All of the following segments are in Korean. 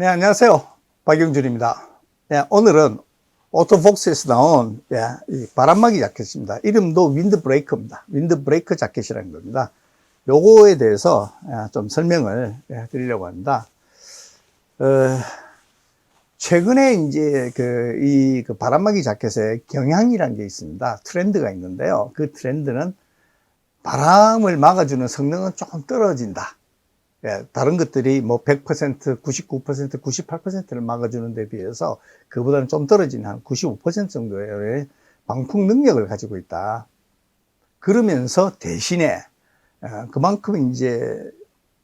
네, 안녕하세요. 박영준입니다. 네, 오늘은 오토복스에서 나온 예, 이 바람막이 자켓입니다. 이름도 윈드 브레이커입니다. 윈드 브레이커 자켓이라는 겁니다. 요거에 대해서 예, 좀 설명을 예, 드리려고 합니다. 어, 최근에 이제 그, 이, 그 바람막이 자켓에 경향이라는 게 있습니다. 트렌드가 있는데요. 그 트렌드는 바람을 막아주는 성능은 조금 떨어진다. 예, 다른 것들이 뭐 100%, 99%, 98%를 막아주는 데 비해서 그보다는 좀 떨어진 한 95% 정도의 방풍 능력을 가지고 있다. 그러면서 대신에 어, 그만큼 이제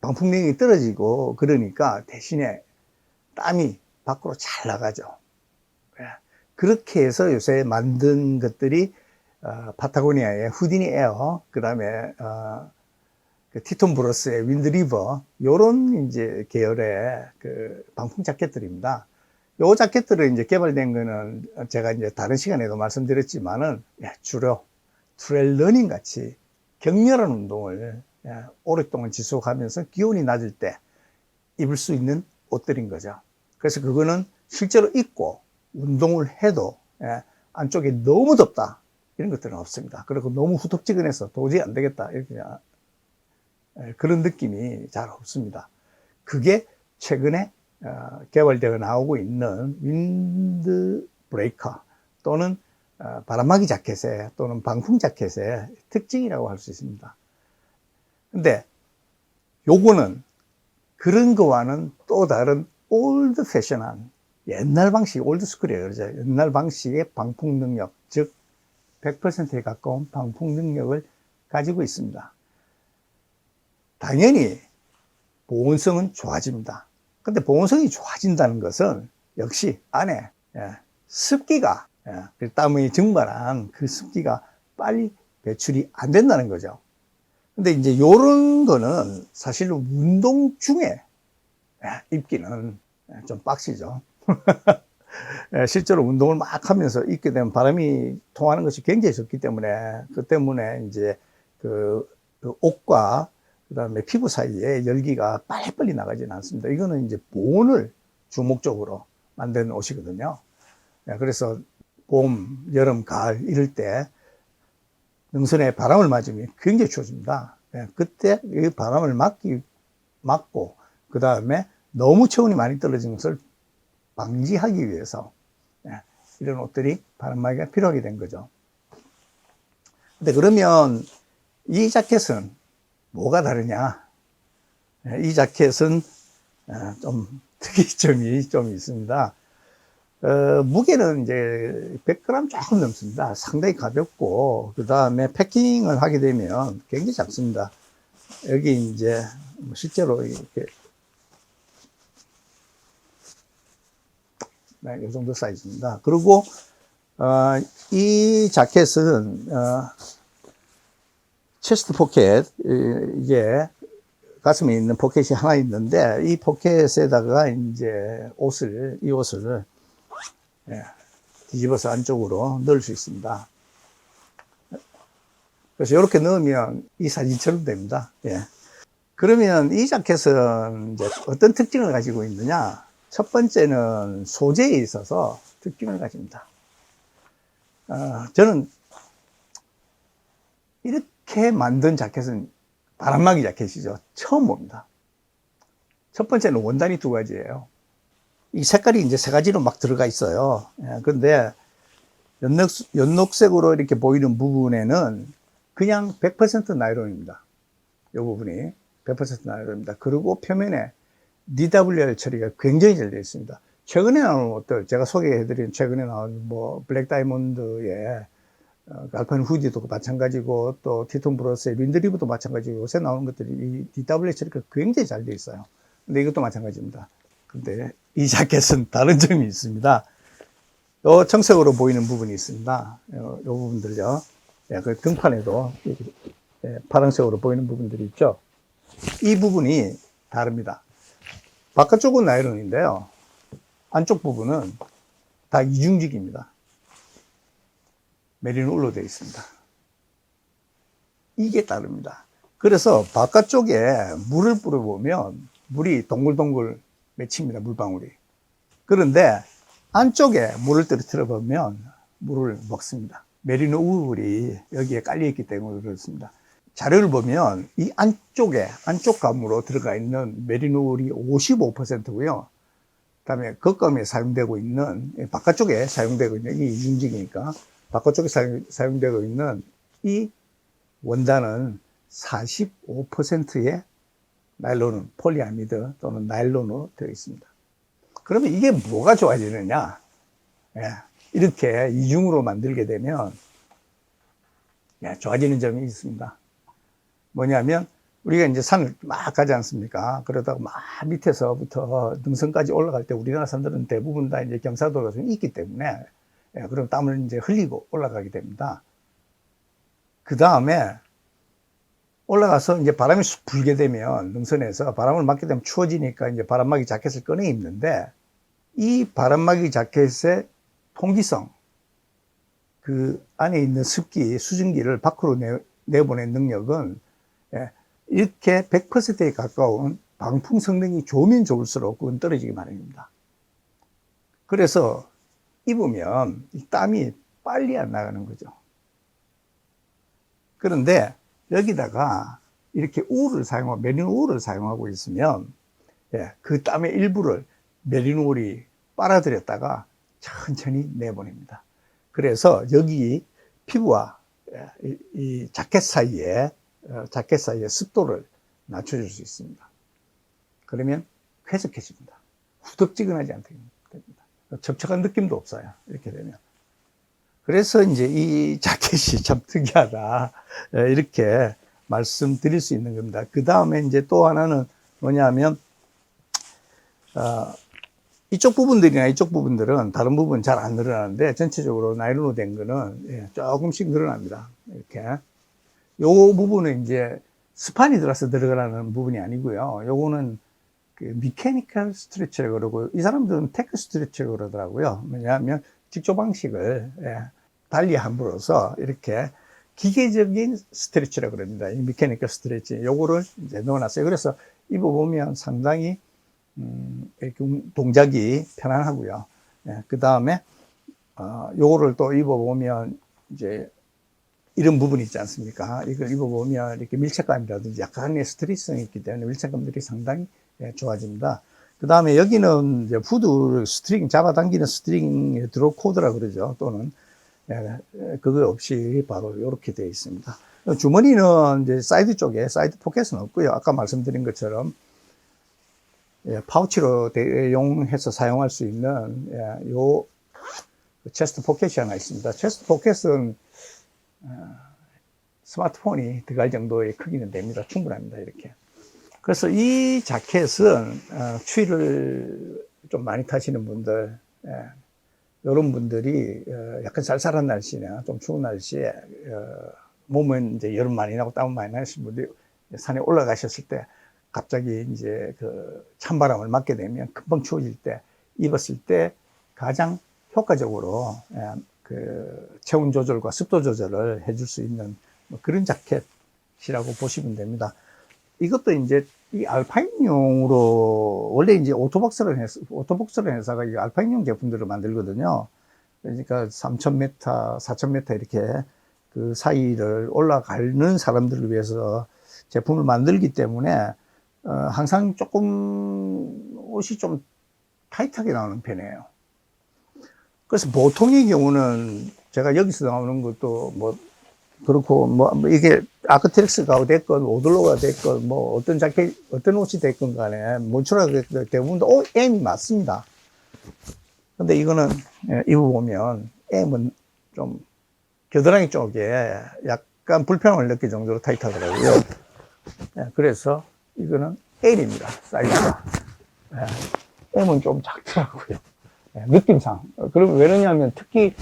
방풍 능력이 떨어지고 그러니까 대신에 땀이 밖으로 잘 나가죠. 예, 그렇게 해서 요새 만든 것들이 어, 파타고니아의 후디니 에어, 그 다음에 어, 그 티톤 브러스의 윈드리버 요런 이제 계열의 그 방풍 자켓들입니다. 요 자켓들을 이제 개발된 거는 제가 이제 다른 시간에도 말씀드렸지만은 예, 주로 트레일 러닝 같이 격렬한 운동을 예, 오랫동안 지속하면서 기온이 낮을 때 입을 수 있는 옷들인 거죠. 그래서 그거는 실제로 입고 운동을 해도 예, 안쪽에 너무 덥다 이런 것들은 없습니다. 그리고 너무 후텁지근해서 도저히 안 되겠다 이렇게 예, 그런 느낌이 잘 없습니다. 그게 최근에 어, 개발되어 나오고 있는 윈드 브레이커 또는 어, 바람막이 자켓의 또는 방풍 자켓의 특징이라고 할 수 있습니다. 근데 요거는 그런 거와는 또 다른 올드 패션한 옛날 방식, 올드 스쿨이에요. 그러죠. 옛날 방식의 방풍 능력, 즉 100%에 가까운 방풍 능력을 가지고 있습니다. 당연히 보온성은 좋아집니다. 근데 보온성이 좋아진다는 것은 역시 안에 예, 습기가 예, 그 땀의 증발한 그 습기가 빨리 배출이 안 된다는 거죠. 근데 이제 요런 거는 사실 운동 중에 예, 입기는 좀 빡시죠. 실제로 운동을 막 하면서 입게 되면 바람이 통하는 것이 굉장히 적기 때문에 그 때문에 이제 그, 그 옷과 그 다음에 피부 사이에 열기가 빨리빨리 나가지는 않습니다. 이거는 이제 보온을 주목적으로 만든 옷이거든요. 예, 그래서 봄, 여름, 가을 이럴 때 능선에 바람을 맞으면 굉장히 추워집니다. 예, 그때 이 바람을 막기, 막고, 그 다음에 너무 체온이 많이 떨어지는 것을 방지하기 위해서 예, 이런 옷들이 바람막이가 필요하게 된 거죠. 근데 그러면 이 자켓은 뭐가 다르냐? 예, 이 자켓은 어, 좀 특이점이 좀 있습니다. 어, 무게는 이제 100g 조금 넘습니다. 상당히 가볍고, 그 다음에 패킹을 하게 되면 굉장히 작습니다. 여기 이제 뭐 실제로 이렇게 네, 이 정도 사이즈입니다. 그리고 어, 이 자켓은 어, 체스트 포켓 이게 가슴에 있는 포켓이 하나 있는데 이 포켓에다가 이제 옷을 이 옷을 예, 뒤집어서 안쪽으로 넣을 수 있습니다. 그래서 이렇게 넣으면 이 사진처럼 됩니다. 예. 그러면 이 자켓은 어떤 특징을 가지고 있느냐? 첫 번째는 소재에 있어서 특징을 가집니다. 어, 저는 이렇게 만든 자켓은 바람막이 자켓이죠. 처음 봅니다. 첫 번째는 원단이 두 가지예요. 이 색깔이 이제 세 가지로 막 들어가 있어요. 예, 근데 연녹, 연녹색으로 이렇게 보이는 부분에는 그냥 100% 나이론입니다. 이 부분이 100% 나이론입니다. 그리고 표면에 DWR 처리가 굉장히 잘 되어 있습니다. 최근에 나온 옷들, 제가 소개해드린 최근에 나온 뭐 블랙 다이몬드의 어, 알판 후디도 마찬가지고 또 티톤 브러스의 윈드리브도 마찬가지고 요새 나오는 것들이 이 DWR 처리가 굉장히 잘 되어 있어요. 근데 이것도 마찬가지입니다. 근데 이 자켓은 다른 점이 있습니다. 요 청색으로 보이는 부분이 있습니다. 요, 요 부분들요. 예, 그 등판에도 예, 파란색으로 보이는 부분들이 있죠. 이 부분이 다릅니다. 바깥쪽은 나이론인데요. 안쪽 부분은 다 이중직입니다. 메리놀로 되어 있습니다. 이게 다릅니다. 그래서 바깥쪽에 물을 뿌려보면 물이 동글동글 맺힙니다, 물방울이. 그런데 안쪽에 물을 떨어뜨려 보면 물을 먹습니다. 메리노 우울이 여기에 깔려 있기 때문에 그렇습니다. 자료를 보면 이 안쪽에, 안쪽 감으로 들어가 있는 메리노 우울이 55%고요. 그 다음에 겉감에 사용되고 있는, 예, 바깥쪽에 사용되고 있는, 이 이중직이니까, 바깥쪽에 사용, 사용 되고 있는 이 원단은 45%의 나일론은 폴리아미드 또는 나일론으로 되어 있습니다. 그러면 이게 뭐가 좋아지느냐? 예, 이렇게 이중으로 만들게 되면 예, 좋아지는 점이 있습니다. 뭐냐면 우리가 이제 산을 막 가지 않습니까? 그러다가 막 밑에서부터 능선까지 올라갈 때 우리나라 사람들은 대부분 다 이제 경사도가 좀 있기 때문에 예, 그럼 땀을 이제 흘리고 올라가게 됩니다. 그 다음에 올라가서 이제 바람이 쑥 불게 되면 능선에서 바람을 맞게 되면 추워지니까 이제 바람막이 자켓을 꺼내 입는데 이 바람막이 자켓의 통기성 그 안에 있는 습기 수증기를 밖으로 내, 내보낸 능력은 예, 이렇게 100%에 가까운 방풍 성능이 좋으면 좋을수록 그건 떨어지기 마련입니다. 그래서 입으면 이 땀이 빨리 안 나가는 거죠. 그런데 여기다가 이렇게 우를 사용하고 메리노 우를 사용하고 있으면 예, 그 땀의 일부를 메리노 울이 빨아들였다가 천천히 내보냅니다. 그래서 여기 피부와 예, 이, 이 자켓 사이에 어, 자켓 사이에 습도를 낮춰줄 수 있습니다. 그러면 쾌적해집니다. 후덥지근하지 않게 됩니다. 접촉한 느낌도 없어요. 이렇게 되면. 그래서 이제 이 자켓이 참 특이하다. 예, 이렇게 말씀드릴 수 있는 겁니다. 그 다음에 이제 또 하나는 뭐냐면, 어, 이쪽 부분들이나 이쪽 부분들은 다른 부분 잘 안 늘어나는데 전체적으로 나일론으로 된 거는 예, 조금씩 늘어납니다. 이렇게. 요 부분은 이제 스판이 들어서 들어가는 부분이 아니고요. 요거는 그 미케니컬 스트레치라고 그러고 이 사람들은 테크 스트레치라고 그러더라고요. 왜냐하면 직조 방식을 예, 달리 함으로써 이렇게 기계적인 스트레치라고 그럽니다. 이 미케니컬 스트레치 요거를 이제 넣어놨어요. 그래서 입어 보면 상당히 음, 이렇게 동작이 편안하고요. 예, 그 다음에 어, 요거를 또 입어 보면 이제 이런 부분이 있지 않습니까? 이걸 입어보면 이렇게 밀착감이라든지 약간의 스트레스성이 있기 때문에 밀착감들이 상당히 예, 좋아집니다. 그 다음에 여기는 이제 후드 스트링, 잡아당기는 스트링 드로 코드라 그러죠. 또는 예, 그거 없이 바로 이렇게 되어 있습니다. 주머니는 이제 사이드 쪽에 사이드 포켓은 없고요. 아까 말씀드린 것처럼 예, 파우치로 대용해서 사용할 수 있는 예, 요 체스트 포켓이 하나 있습니다. 체스트 포켓은 어, 스마트폰이 들어갈 정도의 크기는 됩니다. 충분합니다. 이렇게. 그래서 이 자켓은 어, 추위를 좀 많이 타시는 분들, 예, 이런 분들이 어, 약간 쌀쌀한 날씨나 좀 추운 날씨에 어, 몸은 이제 여름 많이 나고 땀 많이 나신 분들이 산에 올라가셨을 때 갑자기 이제 그 찬바람을 맞게 되면 금방 추워질 때 입었을 때 가장 효과적으로 예, 그 체온 조절과 습도 조절을 해줄 수 있는 뭐 그런 자켓이라고 보시면 됩니다. 이것도 이제 이 알파인용으로 원래 이제 오토박스라는 회사, 오토박스라는 회사가 이 알파인용 제품들을 만들거든요. 그러니까 3,000m, 4,000m 이렇게 그 사이를 올라가는 사람들을 위해서 제품을 만들기 때문에 어, 항상 조금 옷이 좀 타이트하게 나오는 편이에요. 그래서 보통의 경우는 제가 여기서 나오는 것도 뭐 그렇고 뭐 이게 아크트렉스가 됐건 오들로가 됐건 뭐 어떤 자켓 어떤 옷이 됐건 간에 몬추라가 됐건 대부분 다 M이 맞습니다. 근데 이거는 예, 입어보면 M은 좀 겨드랑이 쪽에 약간 불편함을 느낄 정도로 타이트하더라고요. 예, 그래서 이거는 L입니다. 사이즈가. 예, M은 좀 작더라고요. 예, 느낌상. 그럼 왜 그러냐면 특히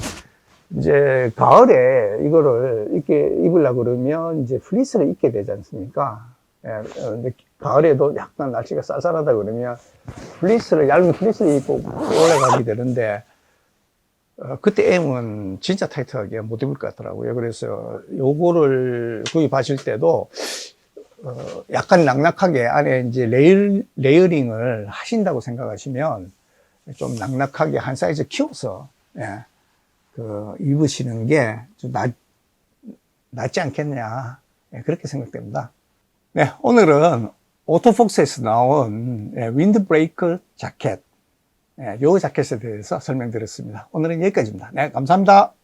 이제 가을에 이거를 이렇게 입으려고 그러면 이제 플리스를 입게 되지 않습니까? 예, 어, 가을에도 약간 날씨가 쌀쌀하다 그러면 플리스를, 얇은 플리스를 입고 올라가게 되는데, 어, 그때 M은 진짜 타이트하게 못 입을 것 같더라고요. 그래서 요거를 구입하실 때도 어, 약간 낙낙하게 안에 이제 레일, 레이어링을 하신다고 생각하시면 좀 낙낙하게 한 사이즈 키워서 예, 그 입으시는 게 좀 낫지 않겠냐 예, 그렇게 생각됩니다. 네, 오늘은 오토폭스에서 나온 예, 윈드 브레이크 자켓 예, 요 자켓에 대해서 설명드렸습니다. 오늘은 여기까지입니다. 네, 감사합니다.